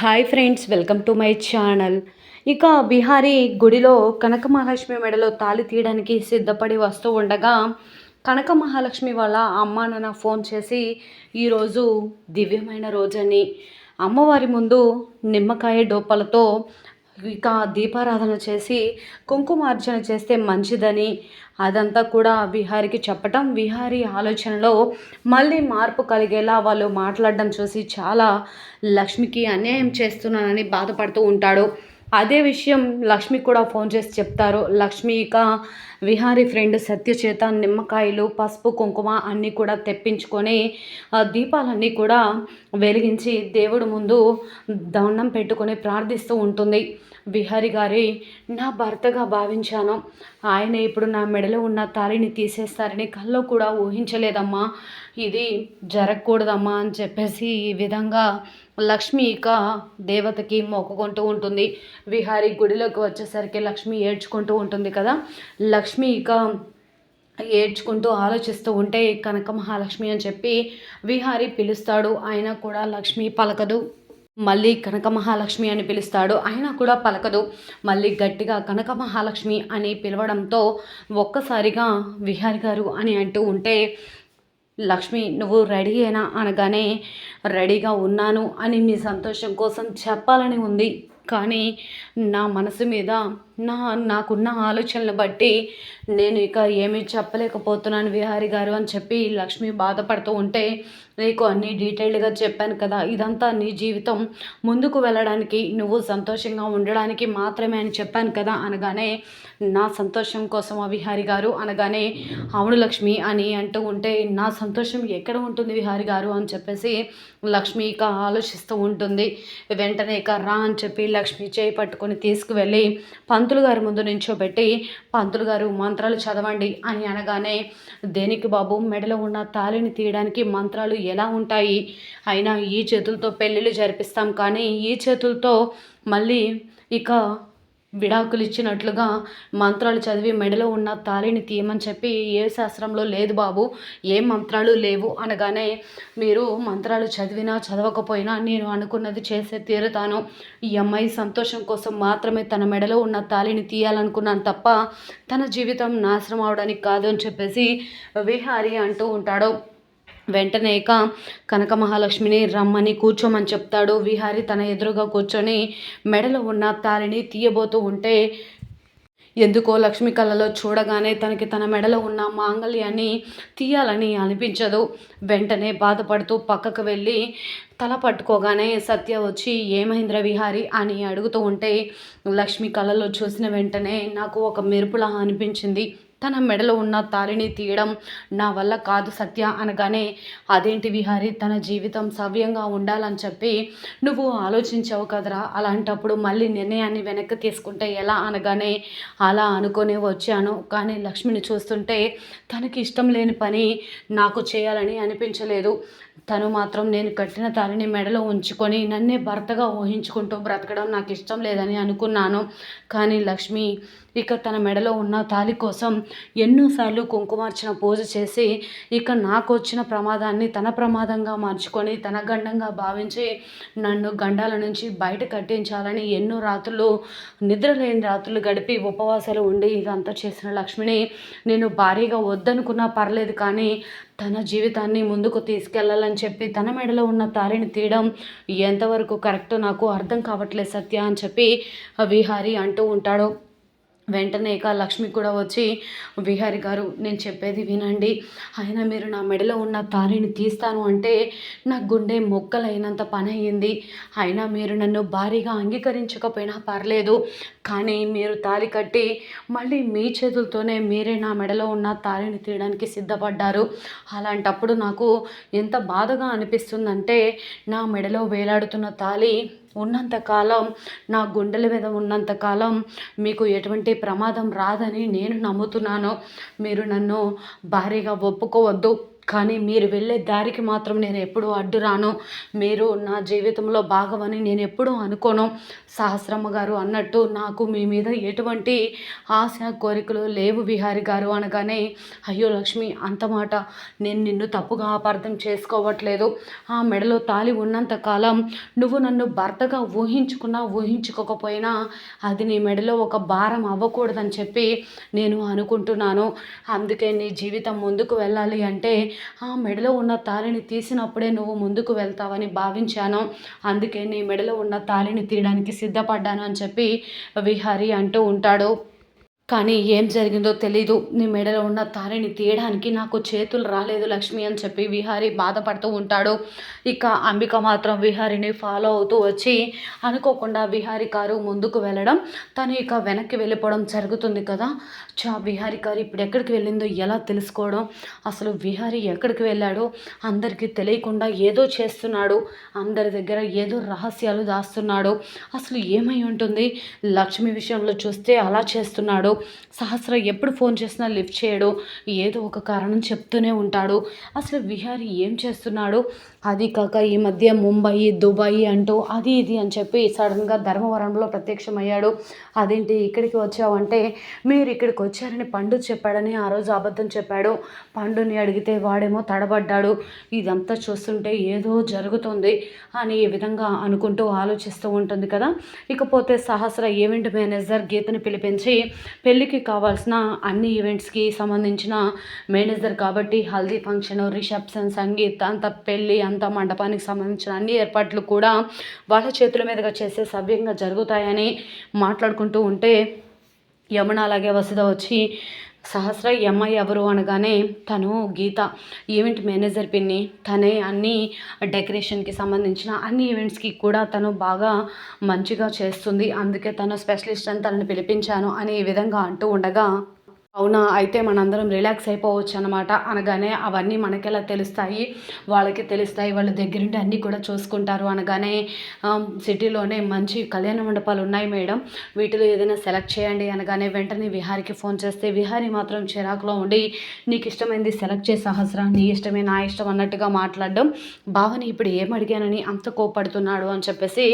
Hi friends welcome to my channel. ఇక బిహారీ గుడిలో కనక మహాలక్ష్మి మెడలో తాళి తీయడానికి సిద్ధపడి వస్తూ ఉండగా కనక మహాలక్ష్మి వాళ్ళ అమ్మ నాన్న ఫోన్ చేసి ఈరోజు దివ్యమైన రోజని. అమ్మవారి ముందు నిమ్మకాయ డోపలతో ఇక దీపారాధన చేసి కుంకుమార్చన చేస్తే మంచిదని. అదంతా కూడా విహారికి చెప్పటం. విహారీ ఆలోచనలో మళ్ళీ మార్పు కలిగేలా వాళ్ళు మాట్లాడడం చూసి చాలా లక్ష్మికి అన్యాయం చేస్తున్నానని బాధపడుతూ ఉంటాడు. అదే విషయం లక్ష్మి కూడా ఫోన్ చేసి చెప్తారు. లక్ష్మి ఇక విహారీ ఫ్రెండ్ సత్య చేత నిమ్మకాయలు పసుపు కుంకుమ అన్నీ కూడా తెప్పించుకొని దీపాలన్నీ కూడా వెలిగించి దేవుడు ముందు దండం పెట్టుకొని ప్రార్థిస్తూ ఉంటుంది. విహారి గారి నా భర్తగా భావించాను. ఆయన ఇప్పుడు నా మెడలో ఉన్న తాళిని తీసేస్తారని కల్లో కూడా ఊహించలేదమ్మా. ఇది జరగకూడదమ్మా అని చెప్పేసి ఈ విధంగా లక్ష్మి ఇక దేవతకి మొక్కుకుంటూ ఉంటుంది. విహారి గుడిలోకి వచ్చేసరికి లక్ష్మి ఏడ్చుకుంటూ ఉంటుంది కదా. లక్ష్మి ఇక ఏడ్చుకుంటూ ఆలోచిస్తూ ఉంటే కనక మహాలక్ష్మి అని చెప్పి విహారి పిలుస్తాడు. అయినా కూడా లక్ష్మి పలకదు. మళ్ళీ కనక మహాలక్ష్మి అని పిలుస్తాడు. అయినా కూడా పలకదు. మళ్ళీ గట్టిగా కనక మహాలక్ష్మి అని పిలవడంతో ఒక్కసారిగా విహారి గారు అని అంటూ ఉంటే లక్ష్మి నువ్వు రెడీ అయినా అనగానే రెడీగా ఉన్నాను అని మీ సంతోషం కోసం చెప్పాలని ఉంది. కానీ నా మనసు మీద నా నాకున్న ఆలోచనలు బట్టి నేను ఇక ఏమీ చెప్పలేకపోతున్నాను విహారి గారు అని చెప్పి లక్ష్మి బాధపడుతూ ఉంటే నీకు అన్నీ డీటెయిల్డ్గా చెప్పాను కదా ఇదంతా నీ జీవితం. ముందుకు వెళ్ళడానికి నువ్వు సంతోషంగా ఉండడానికి మాత్రమే అని చెప్పాను కదా అనగానే నా సంతోషం కోసం విహారి గారు? అనగానే అవును లక్ష్మి అని అంటూ ఉంటే నా సంతోషం ఎక్కడ ఉంటుంది విహారి గారు? అని చెప్పేసి లక్ష్మి ఇక ఆలోచిస్తూ ఉంటుంది. వెంటనే ఇక రా అని చెప్పి లక్ష్మి చేయి పట్టుకొని తీసుకువెళ్ళి పంతులు గారి ముందు నించోబెట్టి పంతులు గారు మంత్రాలు చదవండి అని అనగానే దేనికి బాబు మెడలో ఉన్న తాళిని తీయడానికి మంత్రాలు ఎలా ఉంటాయి? అయినా ఈ చేతులతో పెళ్ళిళ్ళు జరిపిస్తాం కానీ ఈ చేతులతో మళ్ళీ ఇక విడాకులు ఇచ్చినట్లుగా మంత్రాలు చదివి మెడలో ఉన్న తాళిని తీయమని చెప్పి ఏ శాస్త్రంలో లేదు బాబు ఏ మంత్రాలు లేవు అనగానే మీరు మంత్రాలు చదివినా చదవకపోయినా నేను అనుకున్నది చేసే తీరుతాను. ఈ అమ్మాయి సంతోషం కోసం మాత్రమే తన మెడలో ఉన్న తాళిని తీయాలనుకున్నాను తప్ప తన జీవితం నాశనం అవడానికి కాదు అని చెప్పేసి విహారి అంటూ ఉంటాడు. వెంటనే ఇక కనక మహాలక్ష్మిని రమ్మని కూర్చోమని చెప్తాడు. విహారి తన ఎదురుగా కూర్చొని మెడలో ఉన్న తాలిని తీయబోతూ ఉంటే ఎందుకో లక్ష్మి కళ్ళలో చూడగానే తనకి తన మెడలో ఉన్న మాంగళ్యాన్ని తీయాలని అనిపించదు. వెంటనే బాధపడుతూ పక్కకు వెళ్ళి తల పట్టుకోగానే సత్య వచ్చి ఏమహేంద్ర విహారి? అని అడుగుతూ ఉంటే లక్ష్మి కళ్ళలో చూసిన వెంటనే నాకు ఒక మెరుపులా అనిపించింది. తన మెడలో ఉన్న తాలిని తీయడం నా వల్ల కాదు సత్య అనగానే అదేంటి విహారి? తన జీవితం సవ్యంగా ఉండాలని చెప్పి నువ్వు ఆలోచించావు కదరా? అలాంటప్పుడు మళ్ళీ నిర్ణయాన్ని వెనక్కి తీసుకుంటే ఎలా? అనగానే అలా అనుకునే వచ్చాను. కానీ లక్ష్మిని చూస్తుంటే తనకి ఇష్టం లేని పని నాకు చేయాలని అనిపించలేదు. తను మాత్రం నేను కట్టిన తాలిని మెడలో ఉంచుకొని నన్నే భర్తగా ఊహించుకుంటూ బ్రతకడం నాకు ఇష్టం లేదని అనుకున్నాను. కానీ లక్ష్మి ఇక తన మెడలో ఉన్న తాలి కోసం ఎన్నోసార్లు కుంకుమార్చన పూజ చేసి ఇక నాకు వచ్చిన ప్రమాదాన్ని తన ప్రమాదంగా మార్చుకొని తన గండంగా భావించి నన్ను గండాల నుంచి బయట కట్టించాలని ఎన్నో రాత్రులు నిద్ర లేని రాత్రులు గడిపి ఉపవాసాలు ఉండి ఇదంతా చేసిన లక్ష్మిని నేను భారీగా వద్దనుకున్నా పర్లేదు కానీ తన జీవితాన్ని ముందుకు తీసుకెళ్ళాలని చెప్పి తన మెడలో ఉన్న తారిని తీయడం ఎంతవరకు కరెక్టో నాకు అర్థం కావట్లేదు సత్య అని చెప్పి విహారి అంటూ ఉంటాడు. వెంటనే ఇక లక్ష్మి కూడా వచ్చి విహారి గారు నేను చెప్పేది వినండి. అయినా మీరు నా మెడలో ఉన్న తారిని తీస్తాను అంటే నా గుండె మొక్కలైనంత పని అయ్యింది అయినా మీరు నన్ను భారీగా అంగీకరించకపోయినా పర్లేదు. కానీ మీరు తాలి కట్టి మళ్ళీ మీ చేతులతోనే మీరే నా మెడలో ఉన్న తారిని తీయడానికి సిద్ధపడ్డారు. అలాంటప్పుడు నాకు ఎంత బాధగా అనిపిస్తుందంటే నా మెడలో వేలాడుతున్న తాలి ఉన్నంతకాలం నా గుండెల మీద ఉన్నంతకాలం మీకు ఎటువంటి ప్రమాదం రాదని నేను నమ్ముతున్నాను. మీరు నన్ను భారీగా ఒప్పుకోవద్దు. కానీ మీరు వెళ్ళే దారికి మాత్రం నేను ఎప్పుడూ అడ్డు రాను. మీరు నా జీవితంలో భాగమని నేను ఎప్పుడూ అనుకోను. సహస్రమ్మ గారు అన్నట్టు నాకు మీ మీద ఎటువంటి ఆశ కోరికలు లేవు విహారి గారు అనగానే అయ్యో లక్ష్మి అంత మాట. నేను నిన్ను తప్పుగా అపార్థం చేసుకోవట్లేదు. ఆ మెడలో తాలి ఉన్నంత కాలం నువ్వు నన్ను భర్తగా ఊహించుకున్నా ఊహించుకోకపోయినా అది నీ మెడలో ఒక భారం అవ్వకూడదని చెప్పి నేను అనుకుంటున్నాను. అందుకే నీ జీవితం ముందుకు వెళ్ళాలి అంటే ఆ మెడలో ఉన్న తాళిని తీసినప్పుడే నువ్వు ముందుకు వెళ్తావని భావించాను. అందుకే నీ మెడలో ఉన్న తాళిని తీయడానికి సిద్ధపడ్డాను అని చెప్పి విహారి అంటూ ఉంటాడు. కానీ ఏం జరిగిందో తెలీదు. నీ మెడలో ఉన్న తారిని తీయడానికి నాకు చేతులు రాలేదు లక్ష్మి అని చెప్పి విహారీ బాధపడుతూ ఉంటాడు. ఇక అంబిక మాత్రం విహారిని ఫాలో అవుతూ వచ్చి అనుకోకుండా విహారి కారు ముందుకు వెళ్ళడం తను ఇక వెనక్కి వెళ్ళిపోవడం జరుగుతుంది కదా. చా విహారీ కారు ఇప్పుడు ఎక్కడికి వెళ్ళిందో ఎలా తెలుసుకోవడం? అసలు విహారి ఎక్కడికి వెళ్ళాడో? అందరికీ తెలియకుండా ఏదో చేస్తున్నాడు. అందరి దగ్గర ఏదో రహస్యాలు దాస్తున్నాడు. అసలు ఏమై ఉంటుంది? లక్ష్మి విషయంలో చూస్తే అలా చేస్తున్నాడు. సహస్ర ఎప్పుడు ఫోన్ చేసినా లిఫ్ట్ చేయడు. ఏదో ఒక కారణం చెప్తూనే ఉంటాడు. అసలు విహారి ఏం చేస్తున్నాడు? అది కాక ఈ మధ్య ముంబై దుబాయ్ అంటూ అది ఇది అని చెప్పి సడన్గా ధర్మవరంలో ప్రత్యక్షమయ్యాడు. అదేంటి ఇక్కడికి వచ్చావంటే మీరు ఇక్కడికి వచ్చారని పండు చెప్పాడని ఆ రోజు అబద్ధం చెప్పాడు. పండుని అడిగితే వాడేమో తడబడ్డాడు. ఇదంతా చూస్తుంటే ఏదో జరుగుతుంది అని ఈ విధంగా అనుకుంటూ ఆలోచిస్తూ ఉంటుంది కదా. ఇకపోతే సహస్ర ఈవెంట్ మేనేజర్ గీతని పిలిపించి పెళ్ళికి కావాల్సిన అన్ని ఈవెంట్స్కి సంబంధించిన మేనేజర్ కాబట్టి హల్దీ ఫంక్షన్ రిసెప్షన్ సంగీత్ అంత పెళ్ళి అంత మండపానికి సంబంధించిన అన్ని ఏర్పాట్లు కూడా వాళ్ళ చేతుల మీదుగా చేసే సవ్యంగా జరుగుతాయని మాట్లాడుకుంటూ ఉంటే యమున అలాగే వసుధ వచ్చి సహస్ర ఎంఐ ఎవరు అనగానే తను గీత ఈవెంట్ మేనేజర్ పిన్ని తనే అన్ని డెకరేషన్కి సంబంధించిన అన్ని ఈవెంట్స్కి కూడా తను బాగా మంచిగా చేస్తుంది. అందుకే తను స్పెషలిస్ట్ అని తనని పిలిపించాను అని ఈ విధంగా అంటూ ఉండగా అవునా? అయితే మనందరం రిలాక్స్ అయిపోవచ్చు అనమాట అనగానే అవన్నీ మనకెలా తెలుస్తాయి? వాళ్ళకి తెలుస్తాయి. వాళ్ళ దగ్గరుండి అన్నీ కూడా చూసుకుంటారు. అనగానే సిటీలోనే మంచి కళ్యాణ మండపాలు ఉన్నాయి మేడం. వీటిలో ఏదైనా సెలెక్ట్ చేయండి. అనగానే వెంటనే విహారికి ఫోన్ చేస్తే విహారీ మాత్రం చిరాకులో ఉండి నీకు ఇష్టమైంది సెలెక్ట్ చేసే సహస్రా నీ ఇష్టమే నా ఇష్టం అన్నట్టుగా మాట్లాడడం బావని ఇప్పుడు ఏం అడిగానని అంత కోపడుతున్నాడు అని చెప్పేసి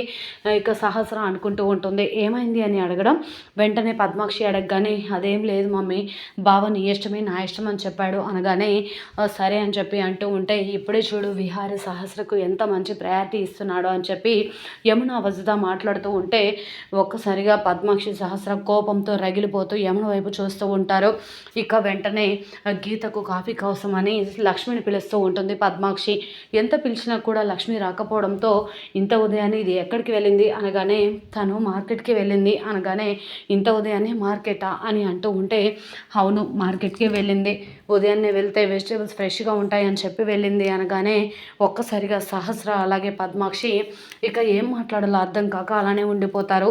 ఇక సహస్ర అనుకుంటూ ఉంటుంది. ఏమైంది అని అడగడం వెంటనే పద్మాక్షి అడగగానే అదేం లేదు మమ్మీ బావ నీ ఇష్టమే నా ఇష్టం అని చెప్పాడు అనగానే సరే అని చెప్పి అంటూ ఉంటే ఇప్పుడే చూడు విహారి సహస్రకు ఎంత మంచి ప్రయారిటీ ఇస్తున్నాడు అని చెప్పి యమున వజుద మాట్లాడుతూ ఉంటే ఒక్కసారిగా పద్మాక్షి సహస్ర కోపంతో రగిలిపోతూ యమున వైపు చూస్తూ ఉంటారు. ఇక వెంటనే గీతకు కాఫీ కోసం అని లక్ష్మిని పిలుస్తూ ఉంటుంది పద్మాక్షి. ఎంత పిలిచినా కూడా లక్ష్మి రాకపోవడంతో ఇంత ఉదయాన్నే ఇది ఎక్కడికి వెళ్ళింది? అనగానే తను మార్కెట్కి వెళ్ళింది. అనగానే ఇంత ఉదయాన్నే మార్కెటా? అని అంటూ ఉంటే అవును మార్కెట్కి వెళ్ళింది. ఉదయాన్నే వెళ్తే వెజిటేబుల్స్ ఫ్రెష్గా ఉంటాయని చెప్పి వెళ్ళింది అనగానే ఒక్కసారిగా సహస్ర అలాగే పద్మాక్షి ఇక ఏం మాట్లాడాలో అర్థం కాక అలానే ఉండిపోతారు.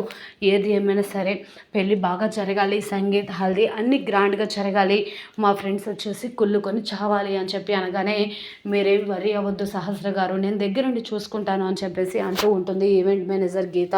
ఏది ఏమైనా సరే పెళ్ళి బాగా జరగాలి సంగీత్ హల్దీ అన్ని గ్రాండ్గా జరగాలి. మా ఫ్రెండ్స్ వచ్చేసి కుళ్ళుకొని చావాలి అని చెప్పి అనగానే మీరేం వరి అవ్వద్దు సహస్ర గారు నేను దగ్గరుండి చూసుకుంటాను అని చెప్పేసి అంటూ ఉంటుంది ఈవెంట్ మేనేజర్ గీత.